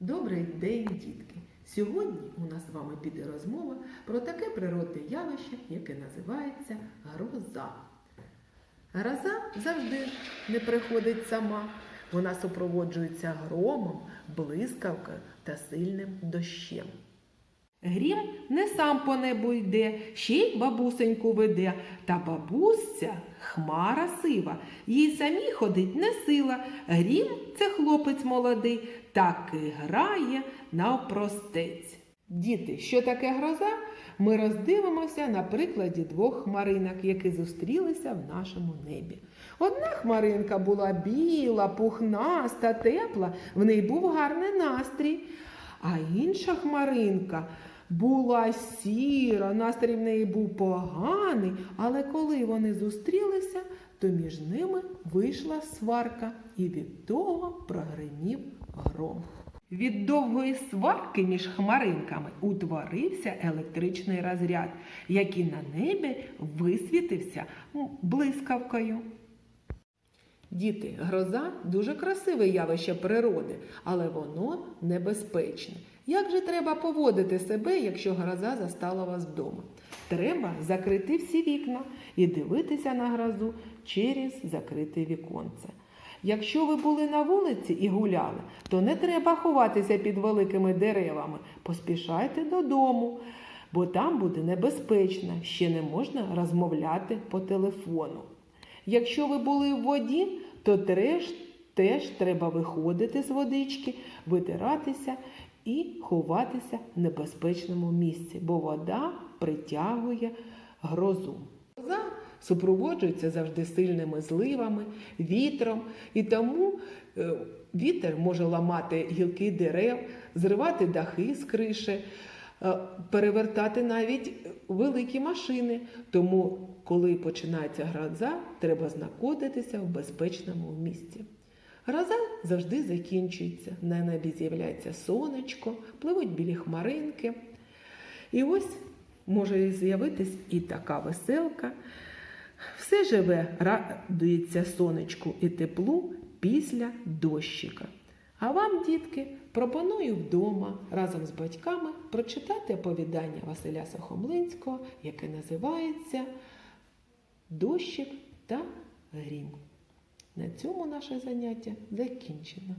Добрий день, дітки! Сьогодні у нас з вами піде розмова про таке природне явище, яке називається гроза. Гроза завжди не приходить сама. Вона супроводжується громом, блискавкою та сильним дощем. Грім не сам по небу йде, ще й бабусеньку веде. Та бабуся хмара сива, їй самі ходить не сила. Грім це хлопець молодий, так і грає навпростець. Діти, що таке гроза? Ми роздивимося на прикладі двох хмаринок, які зустрілися в нашому небі. Одна хмаринка була біла, пухнаста, тепла, в неї був гарний настрій. А інша хмаринка була сіра, настрій в неї був поганий, але коли вони зустрілися, то між ними вийшла сварка, і від того прогримів гром. Від довгої сварки між хмаринками утворився електричний розряд, який на небі висвітився блискавкою. Діти, гроза дуже красиве явище природи, але воно небезпечне. Як же треба поводити себе, якщо гроза застала вас вдома? Треба закрити всі вікна і дивитися на грозу через закрите віконце. Якщо ви були на вулиці і гуляли, то не треба ховатися під великими деревами. Поспішайте додому, бо там буде небезпечно, ще не можна розмовляти по телефону. Якщо ви були в воді, то теж, теж треба виходити з водички, витиратися і ховатися в небезпечному місці, бо вода притягує грозу. Гроза супроводжується завжди сильними зливами, вітром, і тому е, вітер може ламати гілки дерев, зривати дахи з криші, перевертати навіть великі машини. Тому, коли починається гроза, треба знаходитися в безпечному місці. Гроза завжди закінчується. На небі з'являється сонечко, пливуть білі хмаринки. І ось може з'явитись і така веселка. Все живе, радується сонечку і теплу після дощика. А вам, дітки, пропоную вдома разом з батьками прочитати оповідання Василя Сухомлинського, яке називається Дощик та грім. На цьому наше заняття закінчено.